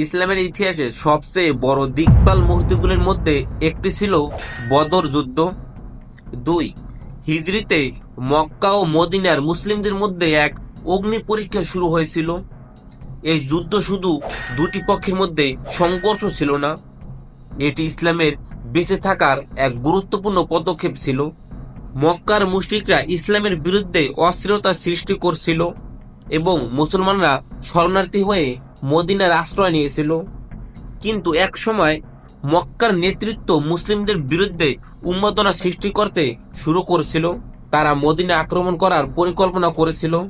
ইসলামের ইতিহাসে সবচেয়ে বড় দিকপাল মুহূর্তগুলির মধ্যে একটি ছিল বদর যুদ্ধ। দুই, হিজরিতে মক্কা ও মদিনার মুসলিমদের মধ্যে এক অগ্নি পরীক্ষা শুরু হয়েছিল। এই যুদ্ধ শুধু দুটি পক্ষের মধ্যে সংঘর্ষ ছিল না, এটি ইসলামের বেঁচে থাকার এক গুরুত্বপূর্ণ পদক্ষেপ ছিল। মক্কার মুশরিকরা ইসলামের বিরুদ্ধে অস্থিরতা সৃষ্টি করছিল এবং মুসলমানরা শরণার্থী হয়ে মদিনার আশ্রয় নিয়েছিল। কিন্তু এক সময় মক্কার নেতৃত্ব মুসলিমদের বিরুদ্ধে উন্মাদনা সৃষ্টি করতে শুরু করেছিল। তারা মদিনা আক্রমণ করার পরিকল্পনা করেছিল।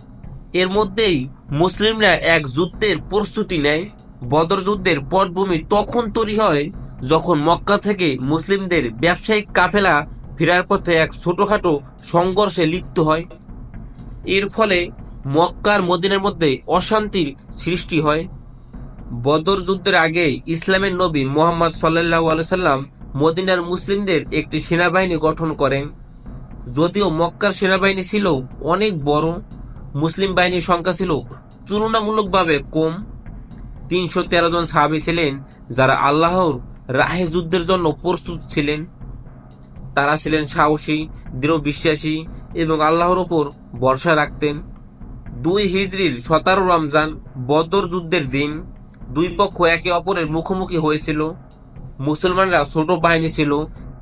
এর মধ্যেই মুসলিমরা এক যুদ্ধের প্রস্তুতি নেয়। বদর যুদ্ধের পটভূমি তখন তৈরি হয় যখন মক্কা থেকে মুসলিমদের ব্যবসায়িক কাফেলা ফেরার পথে এক ছোটখাটো সংঘর্ষে লিপ্ত হয়। এর ফলে মক্কার মদিনার মধ্যে অশান্তির সৃষ্টি হয়। বদর যুদ্ধের আগে ইসলামের নবী মোহাম্মদ সাল্লাহ সাল্লাম মদিনার মুসলিমদের একটি সেনাবাহিনী গঠন করেন। যদিও মক্কার সেনাবাহিনী ছিল অনেক বড়, মুসলিম বাহিনীর সংখ্যা ছিল তুলনামূলকভাবে কম। তিনশো তেরো জন সাহাবি ছিলেন যারা আল্লাহর রাহে যুদ্ধের জন্য প্রস্তুত ছিলেন। তারা ছিলেন সাহসী, দৃঢ় বিশ্বাসী এবং আল্লাহর ওপর ভরসা রাখতেন। দুই হিজরির সতেরো রমজান বদর যুদ্ধের দিন দুই পক্ষ একে অপরের মুখোমুখি হয়েছিল। মুসলমানরা ছোট বাহিনী ছিল,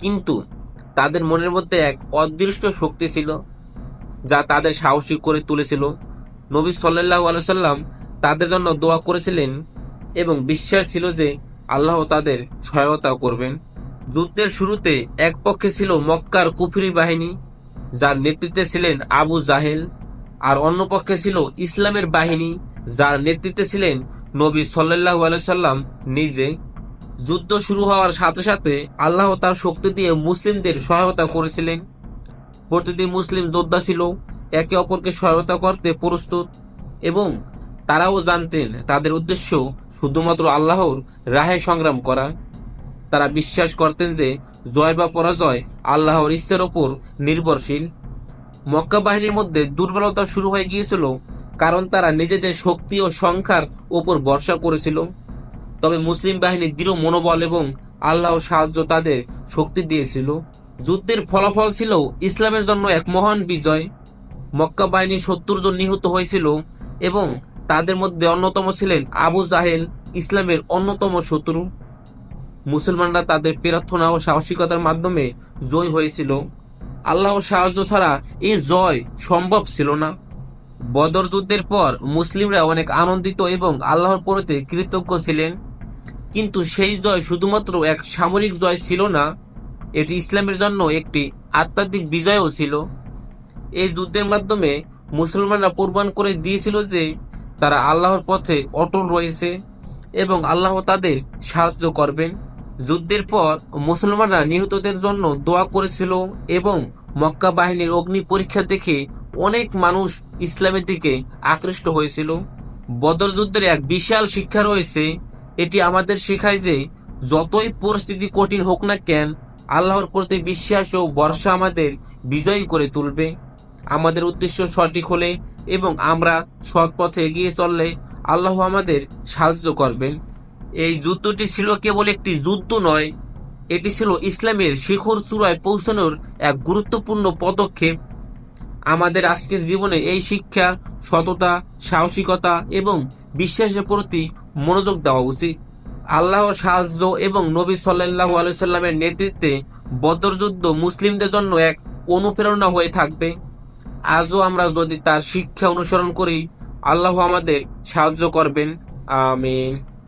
কিন্তু তাদের মনের মধ্যে এক অদৃষ্ট শক্তি ছিল, যা তাদের সাহসী করে তুলেছিল। নবী সাল্লাহ আলাইসাল্লাম তাদের জন্য দোয়া করেছিলেন এবং বিশ্বাস ছিল যে আল্লাহ তাদের সহায়তা করবেন। যুদ্ধের শুরুতে এক পক্ষে ছিল মক্কার কুফরি বাহিনী, যার নেতৃত্বে ছিলেন আবু জাহেল, আর অন্য পক্ষে ছিল ইসলামের বাহিনী, যার নেতৃত্বে ছিলেন নবী সাল্লাহ আলাইসাল্লাম নিজে যুদ্ধ শুরু হওয়ার সাথে সাথে আল্লাহ তার শক্তি দিয়ে মুসলিমদের সহায়তা করেছিলেন। প্রতিটি মুসলিম যোদ্ধা ছিল, একে অপরকে সহায়তা করতে প্রস্তুত এবং তারাও জানতেন তাদের উদ্দেশ্য শুধুমাত্র আল্লাহর রাহে সংগ্রাম করা। তারা বিশ্বাস করতেন যে জয় বা পরাজয় আল্লাহর ইচ্ছার ওপর নির্ভরশীল। মক্কা বাহিনীর মধ্যে দুর্বলতা শুরু হয়ে গিয়েছিল কারণ তারা নিজেদের শক্তি ও সংখ্যার ওপর ভরসা করেছিল। তবে মুসলিম বাহিনীর দৃঢ় মনোবল এবং আল্লাহর সাহায্য তাদের শক্তি দিয়েছিল। যুদ্ধের ফলাফল ছিল ইসলামের জন্য এক মহান বিজয়। মক্কা বাহিনী সত্তর জন নিহত হয়েছিল এবং তাদের মধ্যে অন্যতম ছিলেন আবু জাহেল, ইসলামের অন্যতম শত্রু। মুসলমানরা তাদের প্রার্থনা ও সাহসিকতার মাধ্যমে জয় হয়েছিল। আল্লাহর সাহায্য ছাড়া এই জয় সম্ভব ছিল না। বদর যুদ্ধের পর মুসলিমরা অনেক আনন্দিত এবং আল্লাহর প্রতি কৃতজ্ঞ ছিলেন। কিন্তু সেই জয় শুধুমাত্র এক সামরিক জয় ছিল না, এটি ইসলামের জন্য একটি আধ্যাত্মিক বিজয়ও ছিল। এই যুদ্ধের মাধ্যমে মুসলমানরা প্রমাণ করে দিয়েছিল যে তারা আল্লাহর পথে অটল রয়েছে এবং আল্লাহ তাদের সাহায্য করবেন। যুদ্ধের পর মুসলমানরা নিহতদের জন্য দোয়া করেছিল এবং মক্কা বাহিনীর অগ্নি পরীক্ষা দেখে অনেক মানুষ ইসলামের দিকে আকৃষ্ট হয়েছিল। বদর যুদ্ধের এক বিশাল শিক্ষা রয়েছে। এটি আমাদের শেখায় যে যতই পরিস্থিতি কঠিন হোক না কেন, আল্লাহর প্রতি বিশ্বাস ও বর্ষা আমাদের বিজয়ী করে তুলবে। আমাদের উদ্দেশ্য সঠিক হলে এবং আমরা সৎ পথে এগিয়ে চললে আল্লাহ আমাদের সাহায্য করবেন। এই যুদ্ধটি ছিল কেবল একটি যুদ্ধ নয়, এটি ছিল ইসলামের শিখর চূড়ায় পৌঁছানোর এক গুরুত্বপূর্ণ পদক্ষেপ। আমাদের আজকের জীবনে এই শিক্ষা, সততা, সাহসিকতা এবং বিশ্বাসের প্রতি মনোযোগ দেওয়া উচিত। আল্লাহর সাহায্য এবং নবী সাল্লাহ আলাইসাল্লামের নেতৃত্বে বদরযুদ্ধ মুসলিমদের জন্য এক অনুপ্রেরণা হয়ে থাকবে। আজও আমরা যদি তার শিক্ষা অনুসরণ করি, আল্লাহ আমাদের সাহায্য করবেন। আমিন।